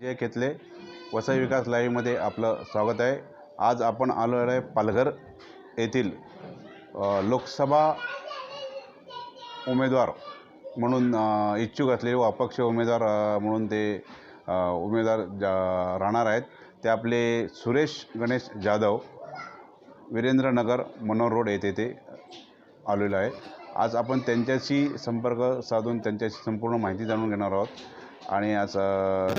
जय खेतले वसई विकास लाईव्हमध्ये आपलं स्वागत आहे. आज आपण आलो आहे पालघर येथील लोकसभा उमेदवार म्हणून इच्छुक असलेले व अपक्ष उमेदवार म्हणून ते उमेदवार जा राहणार आहेत ते आपले सुरेश गणेश जाधव वीरेंद्रनगर मनोहर रोड येथे ते आलेलो आहे. आज आपण त्यांच्याशी संपर्क साधून त्यांच्याशी संपूर्ण माहिती जाणून घेणार आहोत. आणि आज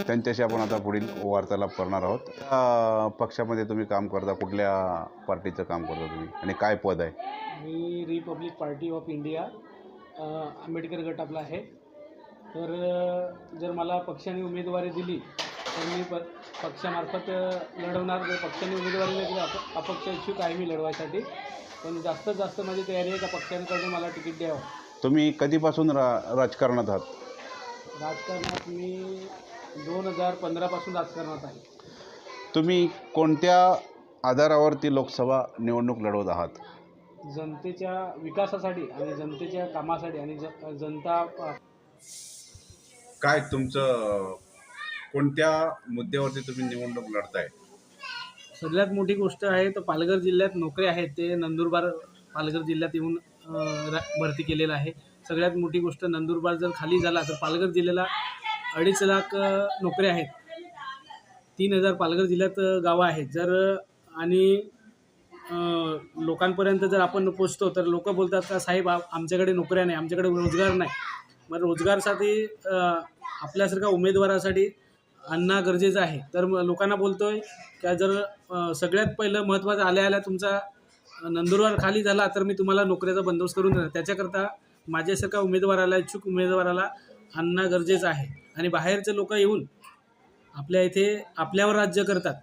त्यांच्याशी आपण आता पुढील वार्तालाप करणार आहोत. पक्षामध्ये तुम्ही काम करता कुठल्या पार्टीचं काम करता तुम्ही? आणि काय पद आहे? मी Republic Party of India Ambedkar गट आपला आहे. तर जर मला पक्षाने उमेदवारी दिली तर मी प पक्षामार्फत लढवणार. जर पक्षाने उमेदवारी दिली तर अप अपक्ष इच्छुक आहे मी लढवायसाठी. पण जास्तीत जास्त माझी तयारी आहे का पक्षांकडे मला तिकीट द्यावं. तुम्ही कधीपासून रा राजकारणात आहात? राजकारणात मी दोन हजार पंधरापासून राजकारणात आहे. तुम्ही कोणत्या आधारावरती लोकसभा निवडणूक लढवत आहात? जनतेच्या विकासासाठी आणि जनतेच्या कामासाठी आणि ज जनता अ, काय तुमचं कोणत्या मुद्द्यावरती तुम्ही निवडणूक लढताय? सगळ्यात मोठी गोष्ट आहे तर पालघर जिल्ह्यात नोकऱ्या आहेत ते. नंदुरबार पालघर जिल्ह्यात येऊन भरती केलेलं आहे. सगळ्यात मोठी गोष्ट नंदुरबार जर खाली झाला तर पालघर जिल्ह्याला अडीच लाख नोकऱ्या आहेत. तीन हजार पालघर जिल्ह्यात गावं आहेत. जर आणि लोकांपर्यंत जर आपण पोचतो तर लोक बोलतात का साहेब आमच्याकडे नोकऱ्या नाही आमच्याकडे रोजगार नाही. मग रोजगारसाठी आपल्यासारख्या उमेदवारासाठी आणणं गरजेचं आहे. तर मग लोकांना बोलतोय का जर सगळ्यात पहिलं महत्त्वाचं आल्या आल्या तुमचा नंदुरबार खाली झाला तर मी तुम्हाला नोकरीचा बंदोबस्त करून देणार. त्याच्याकरता माझ्यासारख्या उमेदवाराला इच्छुक उमेदवाराला आणणं गरजेचं आहे. आणि बाहेरचे लोक येऊन आपल्या इथे आपल्यावर राज्य करतात.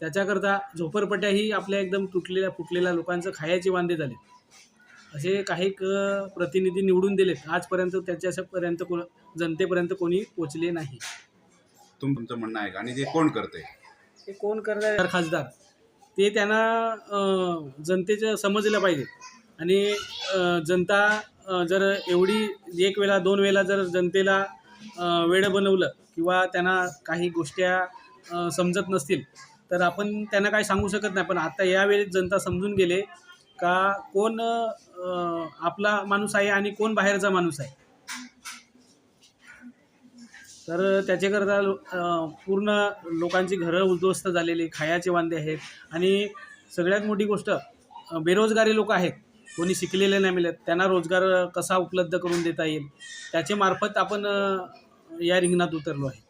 त्याच्याकरता झोपडपट्ट्याही आपल्या एकदम तुटलेल्या फुटलेल्या लोकांचं खायचे वांदे झाले. असे काही क प्रतिनिधी निवडून दिलेत. आजपर्यंत त्याच्यापर्यंत को जनतेपर्यंत कोणी पोचले नाही. तुम तुमचं म्हणणं आहे का? आणि ते कोण करते ते कोण करणार खासदार ते त्यांना जनतेचं समजलं पाहिजे. आणि जनता जर एवढी एक वेळा दोन वेळा जर जनतेला वेडं बनवलं किंवा त्यांना काही गोष्ट्या समजत नसतील तर आपण त्यांना काही सांगू शकत नाही. पण आता यावेळी जनता समजून गेले का कोण आपला माणूस आहे आणि कोण बाहेरचा माणूस आहे? तर त्याच्याकरता लो- पूर्ण लोकांची घरं उद्ध्वस्त झालेली खायाचे वांदे आहेत. आणि सगळ्यात मोठी गोष्ट बेरोजगारी लोक आहेत. कोणी शिकलेले नाही मिळत. त्यांना रोजगार कसा उपलब्ध करून देता येईल? त्याच्यामार्फत आपण या रिंगणात उतरलो आहे.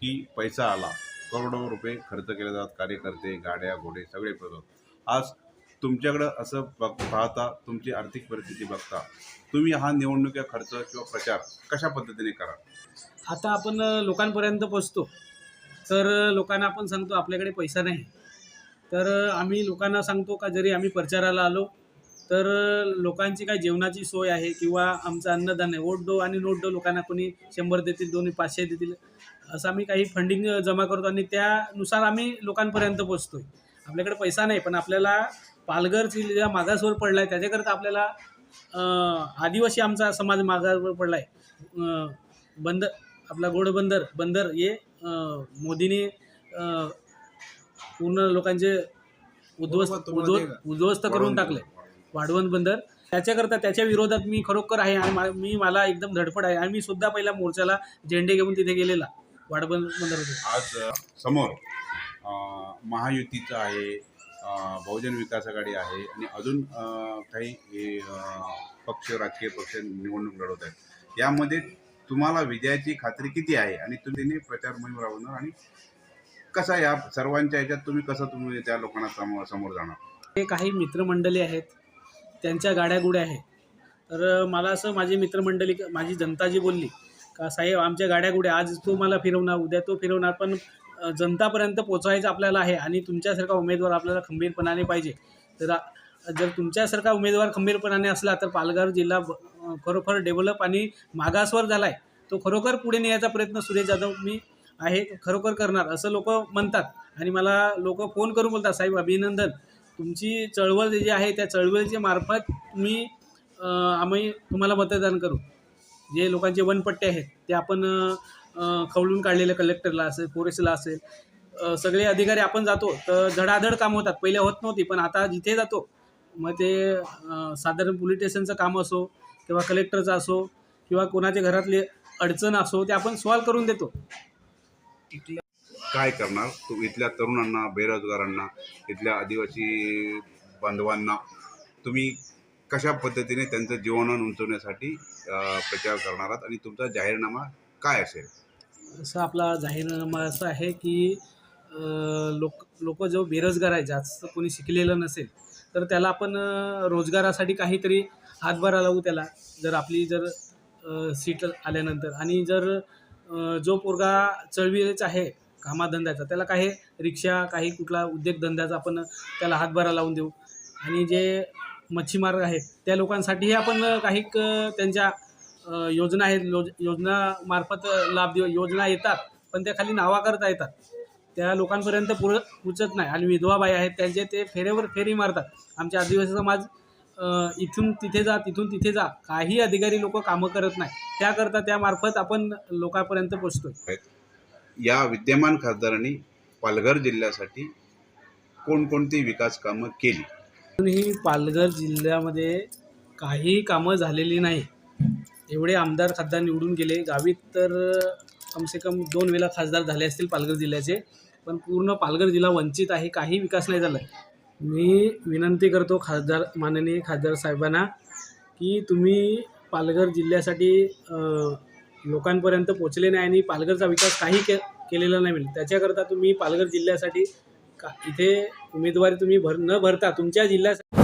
की पैसा आला. करोडो रुपये खर्च केले जातात. कार्यकर्ते गाड्या घोडे सगळे करतात आज तुमच्याकडं असं बघ पाहता तुमची आर्थिक परिस्थिती बघता तुम्ही हा निवडणुकीचा खर्च किंवा प्रचार कशा पद्धतीने करा आता आपण लोकांपर्यंत पोचतो. तर लोकांना आपण सांगतो आपल्याकडे पैसा नाही. तर आम्ही लोकांना सांगतो का जरी आम्ही प्रचाराला आलो तर लोकांची काय जेवणाची सोय आहे किंवा आमचं अन्नदान आहे? वोट डो आणि नोट डो लोकांना कोणी शंभर देतील दोन्ही पाचशे देतील असं आम्ही काही फंडिंग जमा करतो आणि त्यानुसार आम्ही लोकांपर्यंत पोचतो आपल्याकडे पैसा नाही पण आपल्याला पालघर जिल्हा मागासवर पडला आहे त्याच्याकरता आपल्याला आदिवासी आमचा समाज मागासवर पडला आहे बंद आपला घोडबंदर बंदर हे मोदीने पूर्ण लोकांचे उद्ध्वस्त उद्ध्व उद्ध्वस्त करून टाकले. वाढवण बंदर. त्याच्याकरता त्याच्या विरोधात मी खरोखर आहे आणि मा- मी मला एकदम धडपड आहे आणि मी सुद्धा पहिला मोर्चाला झेंडे घेऊन तिथे गेलेला. वाढवण बंदर आज समोर महायुतीचं आहे बहुजन विकास आघाडी आहे आणि अजून काही हे, पक्ष राजकीय पक्ष निवडणूक लढवत आहेत. यामध्ये तुम्हाला विजयाची खात्री किती आहे? आणि तुम्ही प्रचार मोहीम राबवणार आणि कसा या सर्वांच्या ह्याच्यात तुम्ही कसं तुम्ही त्या लोकांना समोर समोर जाणार? हे काही मित्रमंडळी आहेत. त्यांच्या गाड्या गुड्या आहेत. तर मला असं माझी मित्रमंडळी माझी जनता जी बोलली का साहेब आमच्या गाड्या गुड्या आज तो मला फिरवणार उद्या तो फिरवणार पण जनतापर्यंत पोचायचं आपल्याला आहे आणि तुमच्यासारखा उमेदवार आपल्याला खंबीरपणाने पाहिजे. तर जर तुमच्यासारखा उमेदवार खंबीरपणाने असला तर पालघर जिल्हा खरोखर डेव्हलप आणि मागासवर झाला आहे तो खरोखर पुढे नेण्याचा प्रयत्न सुरेश जाधव मी आहे खरोखर करणार असं लोक म्हणतात. आणि मला लोक फोन करून बोलतात साहेब अभिनंदन. तुमची चळवळ जी आहे त्या चळवळीच्या मार्फत तुम्ही आम्ही तुम्हाला मतदान करू. जे लोकांचे वनपट्टे आहेत ते आपण खवळून काढलेले कलेक्टरला असेल पोरेसला असेल सगळे अधिकारी आपण जातो तर धडाधड काम होतात. पहिले होत नव्हती पण आता जिथे जातो मग ते साधारण पोलीस स्टेशनचं काम असो किंवा कलेक्टरचं असो किंवा कोणाच्या घरातली अडचण असो ते आपण सॉल्व करून देतो. काय करणार? तू इथल्या तरुणांना बेरोजगारांना इथल्या आदिवासी बांधवांना तुम्ही कशा पद्धतीने त्यांचं जीवनमान उंचवण्यासाठी प्रचार करणार आहात आणि तुमचा जाहीरनामा काय असेल? असं आपला जाहीरनामा असं आहे की लोक लोक जो बेरोजगार आहे जास्त कोणी शिकलेलं नसेल तर त्याला आपण रोजगारासाठी काहीतरी हातभारा लावू त्याला. जर आपली जर सीट आल्यानंतर आणि जर जो पोरगा चळवीच आहे कामाधंद्याचा त्याला काही रिक्षा काही कुठला उद्योगधंद्याचा आपण त्याला हातभारा लावून देऊ. आणि जे मच्छीमार आहेत त्या लोकांसाठीही आपण काही क- त्यांच्या योजना आहेत योज योजनामार्फत लाभ देऊ योजना येतात पण त्या खाली नावाकरता येतात. त्या लोकांपर्यंत पुर पोचत नाही. आणि विधवा बाई आहेत त्यांचे ते फेरेवर फेरी मारतात. आमच्या आदिवासी समाज इथून तिथे जा तिथून तिथे जा. काही अधिकारी लोक कामं करत नाही. त्याकरता त्यामार्फत आपण लोकांपर्यंत पोचतोय. या विद्यमान खासदारांनी पालघर जिल्ह्यासाठी कोणकोणती विकास कामं केली? अजूनही पालघर जिल्ह्यामध्ये काही कामं झालेली नाही. एवढे आमदार खासदार निवडून गेले. गावीत तर कमसे कम दोन वेळा खासदार झाले असतील पालघर जिल्ह्याचे. पण पूर्ण पालघर जिल्हा वंचित आहे. काही विकास नाही झाला मी विनंती करतो खासदार माननीय खासदार साहेबांना की तुम्ही पालघर जिल्ह्यासाठी लोकांपर्यंत पोचले नाही आणि पालघरचा विकास काही के केलेला नाही मिळेल त्याच्याकरता तुम्ही पालघर जिल्ह्यासाठी का इथे उमेदवारी तुम्ही भर न भरता तुमच्या जिल्ह्यासाठी